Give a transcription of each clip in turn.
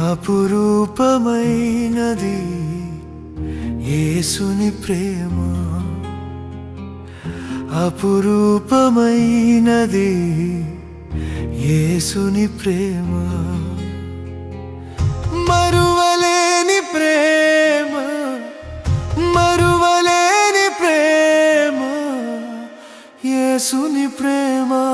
అపురూపమైనది యేసుని ప్రేమ. అపురూపమైనది యేసుని ప్రేమ. మరువలేని ప్రేమ మరువలేని ప్రేమ యేసుని ప్రేమ.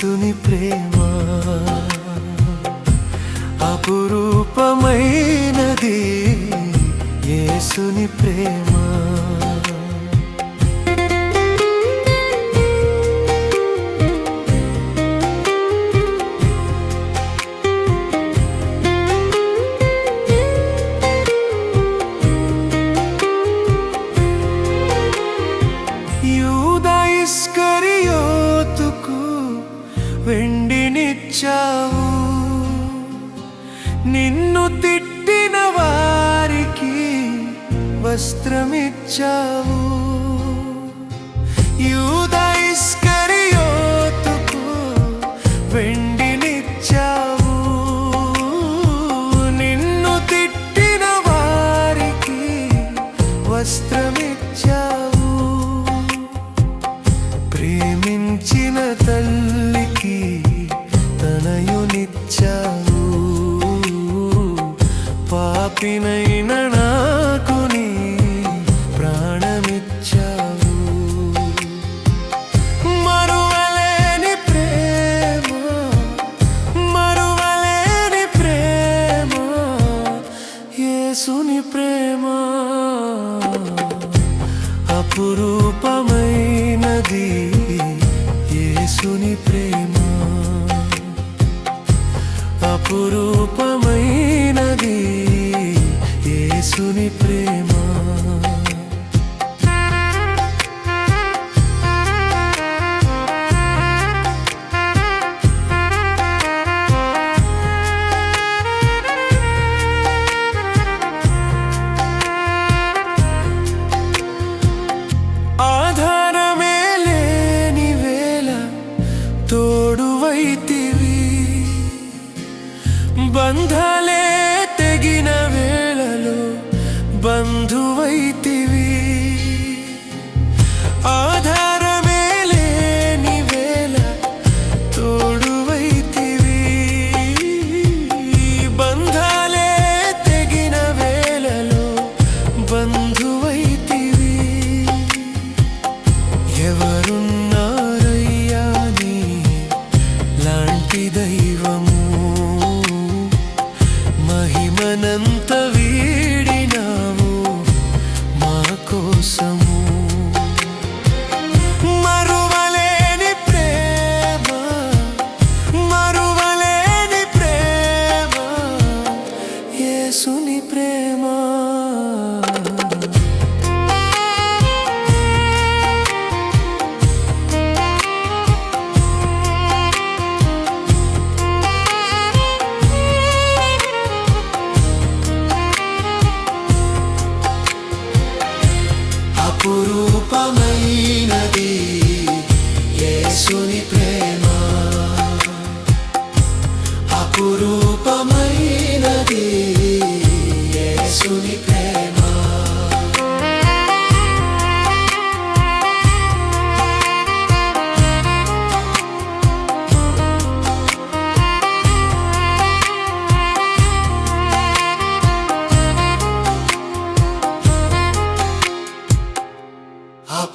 యేసుని ప్రేమ. అపురూపమైనది యేసుని ప్రేమ. వస్త్రమిచ్చావు. యూదైస్కరియోతుకు వెండినిచ్చావు. నిన్ను తిట్టిన వారికి వస్త్రమిచ్చావు. ప్రేమించిన తల్లికి తనయునిచ్చావు. పాపినైన నా స్వరూపమైనది యేసుని ప్రేమ. అపురూపమైనది తోడువైతివి బంధాలే తెగిన వేళలో బంధువైతివి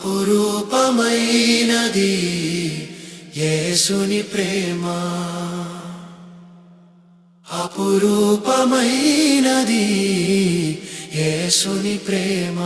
రూపమైనది యేసుని ప్రేమ. అపురూపమైనది యేసుని ప్రేమ.